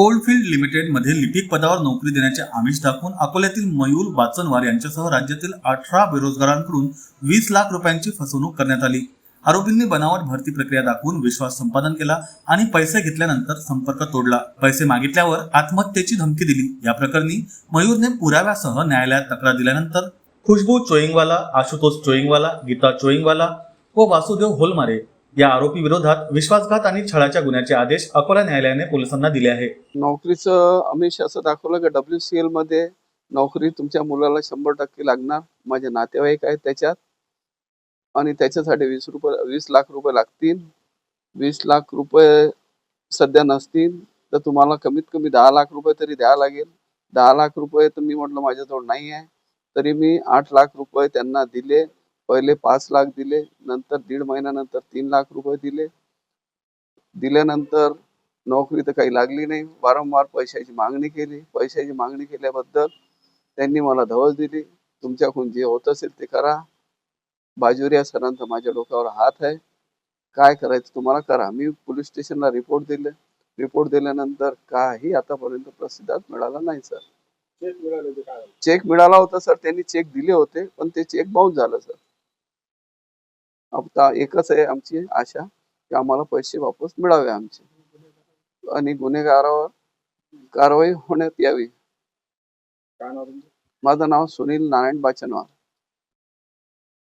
कोल्डफिल्ड लिमिटेडमध्ये लिपिक पदावर नोकरी देण्याचे आमिष दाखवून अकोल्यातील मयूर बाचनवार यांच्यासह राज्यातील अठरा बेरोजगारांकडून वीस लाख रुपयांची फसवणूक करण्यात आली. आरोपींनी बनावट भरती प्रक्रिया दाखवून विश्वास संपादन केला आणि पैसे घेतल्यानंतर संपर्क तोडला. पैसे मागितल्यावर आत्महत्येची धमकी दिली. या प्रकरणी मयूरने पुराव्यासह न्यायालयात तक्रार दिल्यानंतर खुशबू चोईंगवाला आशुतोष चोईंगवाला गीता चोईंगवाला व वासुदेव होलमारे या आरोपी विरोधात विश्वासघात आणि छळाच्या गुन्ह्याचे आदेश अकोला न्यायालयाने पोलिसांना दिले आहे. नोकरीचं आमिष असं दाखवलं की? डब्ल्यू सी एलमध्ये नोकरी तुमच्या मुलाला शंभर टक्के लागणार. माझे नातेवाईक आहेत त्याच्यात. आणि त्याच्यासाठी वीस रुपये वीस लाख रुपये लागतील. वीस लाख रुपये सध्या नसतील. तर तुम्हाला कमीत कमी दहा लाख रुपये तरी द्यावं लागेल. दहा लाख रुपये तर मी म्हटलं माझ्याजवळ नाही आहे तरी मी आठ लाख रुपये त्यांना दिले. पहिले पाच लाख दिले नंतर दीड महिन्यानंतर तीन लाख रुपये दिले. दिल्यानंतर नोकरी तर काही लागली नाही. वारंवार पैशाची मागणी केली. पैशाची मागणी केल्याबद्दल त्यांनी मला धवल दिली. तुमच्याकडून जे होत असेल ते करा. बाजुरिया सरांचा माझ्या डोक्यावर हात आहे. काय करायचं तुम्हाला करा. मी पोलीस स्टेशनला रिपोर्ट दिले. रिपोर्ट दिल्यानंतर काही आतापर्यंत प्रसिद्धात मिळाला नाही सर. चेक मिळाला होता सर. त्यांनी चेक दिले होते पण ते चेक बाउन्स झालं सर. आता एकच आहे आमची आशा की आम्हाला पैसे वापस मिळावे आमचे. आणि गुन्हेगारावर कारवाई होण्यात यावी. माझं नाव सुनील नारायण बाचनवार.